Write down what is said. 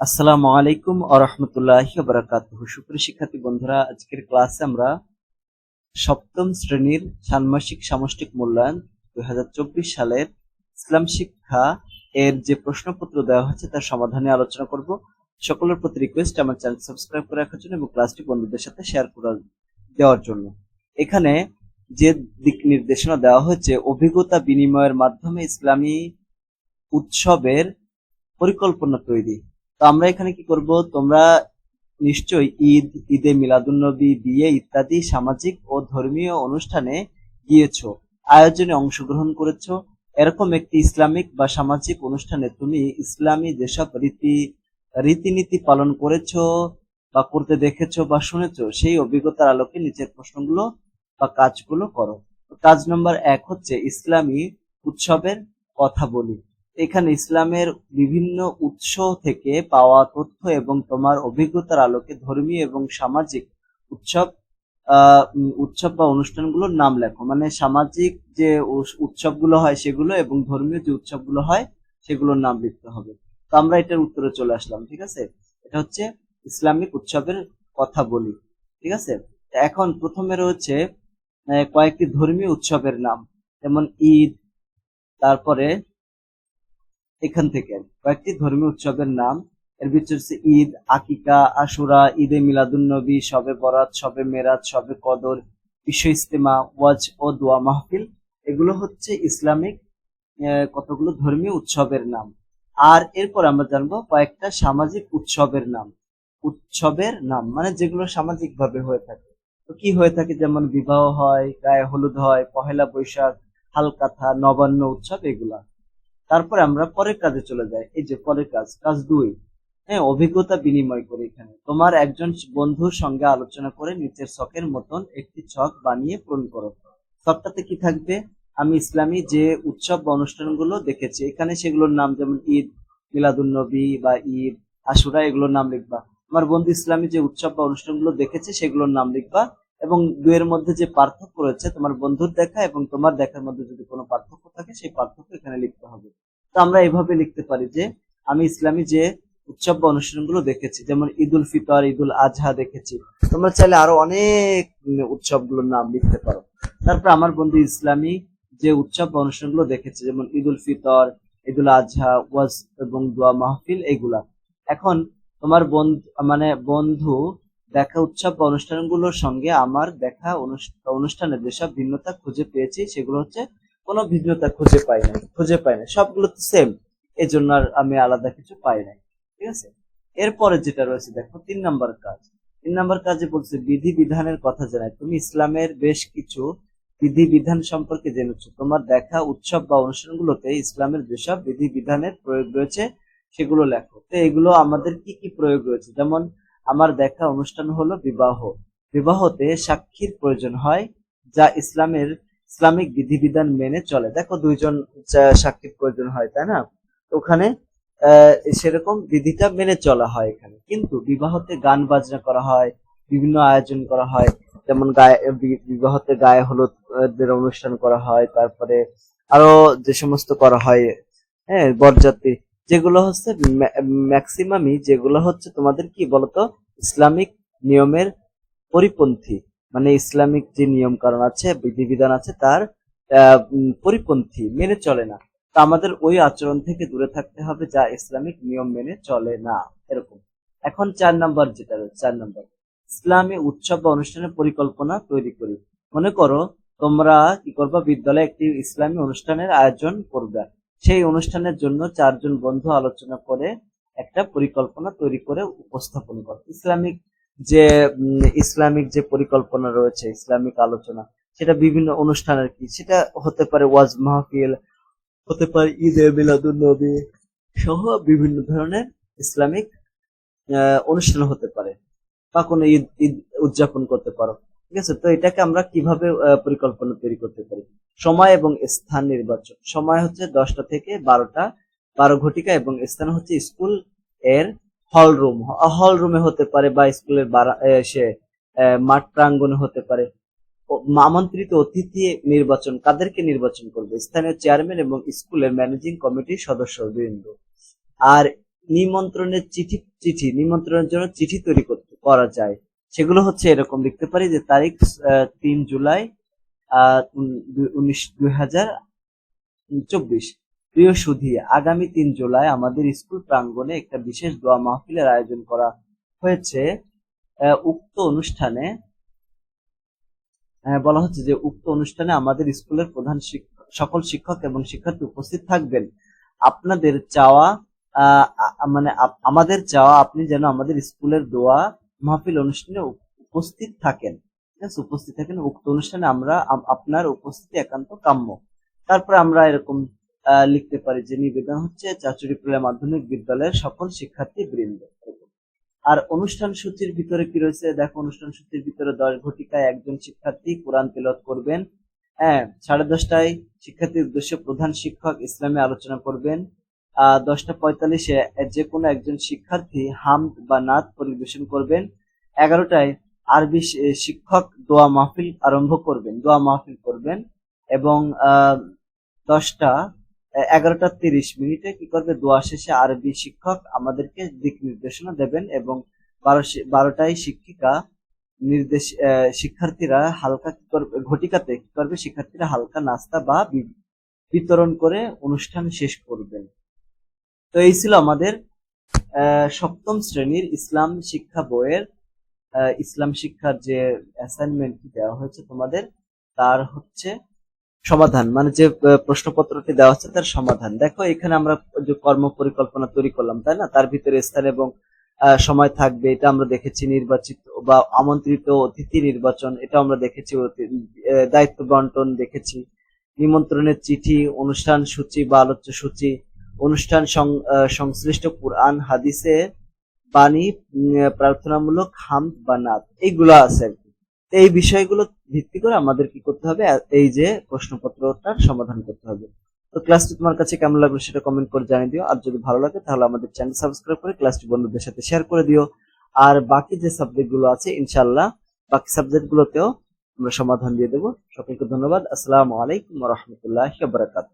আসসালামু আলাইকুম আরহামতুল্লাহ বারাকাত সুপ্রিয় শিক্ষার্থী বন্ধুরা, আজকের ক্লাসে আমরা সপ্তম শ্রেণির ষান্মাসিক সামষ্টিক মূল্যায়ন দুই হাজার চব্বিশ সালের ইসলাম শিক্ষা এর যে প্রশ্নপত্র দেওয়া হয়েছে তার সমাধানে আলোচনা করব। সকলের প্রতি রিকোয়েস্ট আমার চ্যানেল সাবস্ক্রাইব করে রাখার জন্য এবং ক্লাসটি বন্ধুদের সাথে শেয়ার করে দেওয়ার জন্য। এখানে যে দিক নির্দেশনা দেওয়া হয়েছে, অভিজ্ঞতা বিনিময়ের মাধ্যমে ইসলামী উৎসবের পরিকল্পনা তৈরি। আমরা এখানে কি করব? তোমরা নিশ্চয়ই ঈদ, ঈদে মিলাদুন্নবী বিয়ে ইত্যাদি সামাজিক ও ধর্মীয় অনুষ্ঠানে গিয়েছো, আয়োজনে অংশগ্রহণ করেছ। এরকম একটি ইসলামিক বা সামাজিক অনুষ্ঠানে তুমি ইসলামী যেসব রীতি, রীতিনীতি পালন করেছ বা করতে দেখেছ বা শুনেছো, সেই অভিজ্ঞতার আলোকে নিচের প্রশ্নগুলো বা কাজগুলো করো। কাজ নম্বর এক হচ্ছে ইসলামী উৎসবের কথা বলি। এখানে ইসলামের বিভিন্ন উৎস থেকে পাওয়া তথ্য এবং তোমার অভিজ্ঞতার আলোকে ধর্মীয় এবং সামাজিক উৎসব উৎসব বা অনুষ্ঠানগুলোর নাম লেখো। মানে সামাজিক যে উৎসবগুলো হয় সেগুলো এবং ধর্মীয় যে উৎসবগুলো হয় সেগুলোর নাম লিখতে হবে। তো আমরা এটার উত্তরে চলে আসলাম, ঠিক আছে? এটা হচ্ছে ইসলামিক উৎসবের কথা বলি, ঠিক আছে? এখন প্রথমে রয়েছে কয়েকটি ধর্মীয় উৎসবের নাম। যেমন ঈদ, তারপরে এখান থেকে। কয়েকটি ধর্মীয় উৎসবের নাম, এর ভিতরে হচ্ছে ঈদ, আকিকা, আশুরা, ঈদে মিলাদুন্নবী, সবে বরাত, সবে মেরাজ, সবে কদর, বিশ্ব ইস্তেমা ওয়াজ ও দোয়া মাহফিল। এগুলো হচ্ছে ইসলামিক কতগুলো ধর্মীয় উৎসবের নাম। আর এরপর আমরা জানব কয়েকটা সামাজিক উৎসবের নাম। উৎসবের নাম মানে যেগুলো সামাজিক ভাবে হয়ে থাকে। তো কি হয়ে থাকে? যেমন বিবাহ হয়, গায়ে হলুদ হয়, পহেলা বৈশাখ, হালকাথা, নবান্ন উৎসব, এগুলা। তারপরে আমরা পরের কাজে চলে যাই। এই যে পরের কাজ কাজ দুই। হ্যাঁ অভিজ্ঞতা বিনিময় করি এখানে। তোমার একজন বন্ধুর সঙ্গে আলোচনা করে নিচের ছকের মতন একটি ছক বানিয়ে পূরণ করো। ছকটাতে কি থাকবে? আমি ইসলামী যে উৎসব বা অনুষ্ঠানগুলো দেখেছি, এখানে সেগুলোর নাম যেমন ঈদ মিলাদুন্নবী বা ঈদ, আশুরা, এগুলোর নাম লিখবা। আমার বন্ধু ইসলামী যে উৎসব বা অনুষ্ঠানগুলো দেখেছে, সেগুলোর নাম লিখবা। এবং দুয়ের মধ্যে যে পার্থক্য রয়েছে, তোমার বন্ধুর দেখা এবং তোমার দেখার মধ্যে যদি কোনো পার্থক্য থাকে, সেই পার্থক্য এখানে লিখতে হবে। তো আমরা এভাবে লিখতে পারি যে, আমি ইসলামী যে উৎসব বা অনুষ্ঠানগুলো দেখেছি, যেমন ঈদ উল ফিতর ঈদ উল আজহা দেখেছি, তোমরা চাইলে আরও অনেক উৎসবগুলোর নাম লিখতে পারো। তারপর আমার বন্ধু ইসলামী যে উৎসব বা অনুষ্ঠানগুলো দেখেছে, যেমন ঈদ উল ফিতর ঈদ উল আজহা, ওয়াজ এবং দোয়া মাহফিল, এগুলা। এখন তোমার বন্ধু মানে বন্ধু দেখা উৎসব বা অনুষ্ঠানগুলোর সঙ্গে আমার দেখা অনুষ- অনুষ্ঠানে যেসব ভিন্নতা খুঁজে পেয়েছি, সেগুলো হচ্ছে কোনো ভিন্নতা খুঁজে পাই নাই, খুঁজে পাই নাই। সবগুলো তো সেম এই জন্য আর আমি আলাদা কিছু পাই নাই, ঠিক আছে? এরপরে যেটা রয়েছে, দেখো, তিন নাম্বার কাজ। তিন নাম্বার কাজে বলছে, বিধি বিধানের কথা জানাই তুমি ইসলামের বেশ কিছু বিধি বিধান সম্পর্কে জেনেছো। তোমার দেখা, উৎসব বা অনুষ্ঠানগুলোতে ইসলামের যেসব বিধি বিধানের প্রয়োগ রয়েছে, সেগুলো লেখো। তো এগুলো আমাদের কি কি প্রয়োগ রয়েছে? যেমন, আমার দেখা অনুষ্ঠান হলো বিবাহ। বিবাহতে সাক্ষীর প্রয়োজন হয় যা ইসলামের ইসলামিক বিধিবিধান মেনে চলে। দেখো দুইজন সাক্ষীর প্রয়োজন হয়, তাই না? ওখানে সেরকম বিধিটা মেনে চলা হয় এখানে। কিন্তু বিবাহতে গান বাজনা করা হয়, বিভিন্ন আয়োজন করা হয়। যেমন গায়ে বিবাহতে গায়ে হলুদ অনুষ্ঠান করা হয়, তারপরে আরও যে সমস্ত করা হয় হ্যাঁ বরযাত্রী, যেগুলো হচ্ছে ম্যাক্সিমামই যেগুলো হচ্ছে তোমাদের কি বলতো? ইসলামিক নিয়মের পরিপন্থী। মানে ইসলামিক যে নিয়ম কারণ আছে, বিধিবিধান আছে, তার পরিপন্থী, মেনে চলে না। তা আমাদের ওই আচরণ থেকে দূরে থাকতে হবে, যা ইসলামিক নিয়ম মেনে চলে না। এরকম। এখন চার নাম্বার যেটা রয়েছে, চার নাম্বার। ইসলামী উৎসব বা অনুষ্ঠানের পরিকল্পনা তৈরি করি। মনে করো, তোমরা কি করবা, বিদ্যালয়ে একটি ইসলামী অনুষ্ঠানের আয়োজন করবে। সেই অনুষ্ঠানের জন্য চারজন বন্ধু আলোচনা করে একটা পরিকল্পনা তৈরি করে উপস্থাপন করো। ইসলামিক যে ইসলামিক যে পরিকল্পনা রয়েছে, ইসলামিক আলোচনা, সেটা বিভিন্ন অনুষ্ঠানের কি, সেটা হতে পারে ওয়াজ মাহফিল, হতে পারে ঈদে মিলাদুন নবী সহ বিভিন্ন ধরনের ইসলামিক অনুষ্ঠান হতে পারে বা কোনো ঈদ ঈদ উদযাপন করতে পারো। ঠিক আছে? তো এটাকে আমরা কীভাবে পরিকল্পনা তৈরি করতে পারি? সময় এবং স্থান নির্বাচন। সময় হচ্ছে দশটা থেকে বারোটা, বারো ঘটিকা এবং স্থান হচ্ছে স্কুলের হল রুম হল রুমে হতে পারে বা স্কুলের সে মাঠ প্রাঙ্গণে হতে পারে। আমন্ত্রিত অতিথি নির্বাচন কাদেরকে নির্বাচন করবে? স্থানীয় চেয়ারম্যান এবং স্কুলের ম্যানেজিং কমিটির সদস্য বৃন্দ আর নিমন্ত্রণের চিঠি চিঠি নিমন্ত্রণের জন্য চিঠি তৈরি করতে করা যায়। সেগুলো হচ্ছে এরকম লিখতে পারি যে তারিখ তিন জুলাই আহ, উন- উনিশ দুই হাজার চব্বিশ। প্রিয় সুধী, আগামী তিন জুলাই আমাদের স্কুল প্রাঙ্গণে একটা বিশেষ দোয়া মাহফিলের আয়োজন করা হয়েছে। উক্ত অনুষ্ঠানে বলা হচ্ছে যে উক্ত অনুষ্ঠানে আমাদের স্কুলের প্রধান সকল শিক্ষক এবং শিক্ষার্থী উপস্থিত থাকবেন। আপনাদের চাওয়া মানে আমাদের চাওয়া আপনি যেন আমাদের স্কুলের দোয়া মাহফিল অনুষ্ঠানে উপস্থিত থাকেন। উপস্থিত থাকেন। উক্ত অনুষ্ঠানে আমরা আপনার উপস্থিতি একান্ত কাম্য। তারপরে আমরা এরকম লিখতে পারি যে নিবেদন হচ্ছে চাচুরিপুলা মাধ্যমিক বিদ্যালয়ের সকল শিক্ষার্থী বৃন্দ আর অনুষ্ঠান সূচির ভিতরে কি রয়েছে? দেখো, অনুষ্ঠান সূচির ভিতরে দশ ঘটিকায় একজন শিক্ষার্থী কোরআন তেলত করবেন। হ্যাঁ সাড়ে দশটায় শিক্ষার্থীর উদ্দেশ্যে প্রধান শিক্ষক ইসলামে আলোচনা করবেন। আহ দশটা পঁয়তাল্লিশে যে কোনো একজন শিক্ষার্থী হামদ বা নাত পরিবেশন করবেন। এগারোটায় আরবি শিক্ষক দোয়া মাহফিল আরম্ভ করবেন, দোয়া মাহফিল করবেন। এবং, আহ, দশটা এগারোটা তিরিশ মিনিটে কি করবে? দোয়া শেষে আরবি শিক্ষক আমাদেরকে দিক নির্দেশনা দেবেন এবং বারো বারোটায় শিক্ষিকা নির্দেশ শিক্ষার্থীরা হালকা কি করবে? ঘটিকাতে কি করবে? শিক্ষার্থীরা হালকা নাস্তা বা বিতরণ করে অনুষ্ঠান শেষ করবেন। তো এই ছিল আমাদের সপ্তম শ্রেণির ইসলাম শিক্ষা বইয়ের ইসলাম শিক্ষার যে অ্যাসাইনমেন্টটি দেওয়া হয়েছে তোমাদের, তার হচ্ছে সমাধান মানে যে প্রশ্নপত্রটি দেওয়া হচ্ছে তার সমাধান। দেখো, এখানে আমরা যে কর্ম পরিকল্পনা তৈরি করলাম, তাই না? তার ভিতরে স্থান এবং সময় থাকবে, এটা আমরা দেখেছি নির্বাচিত বা আমন্ত্রিত অতিথি নির্বাচন এটা আমরা দেখেছি দায়িত্ব বন্টন দেখেছি। নিমন্ত্রণের চিঠি, অনুষ্ঠান সূচি বা আলোচ্য সূচি, অনুষ্ঠান সংশ্লিষ্ট কোরআন, হাদিসে বাণী প্রার্থনামূলক হাম বা নাত এইগুলো আছে আর কি। এই বিষয়গুলো ভিত্তি করে আমাদের কি করতে হবে? এই যে প্রশ্নপত্রটার সমাধান করতে হবে। তো ক্লাসটি তোমার কাছে কেমন লাগল সেটা কমেন্ট করে জানিয়ে দিও। আর যদি ভালো লাগে তাহলে আমাদের চ্যানেল সাবস্ক্রাইব করে ক্লাসটি বন্ধুদের সাথে শেয়ার করে দিও। আর বাকি যে সাবজেক্টগুলো আছে ইনশাল্লাহ বাকি সাবজেক্টগুলোতেও আমরা সমাধান দিয়ে দেবো। সকলকে ধন্যবাদ। আসসালামু আলাইকুম রহমতুল্লাহ বারাকাত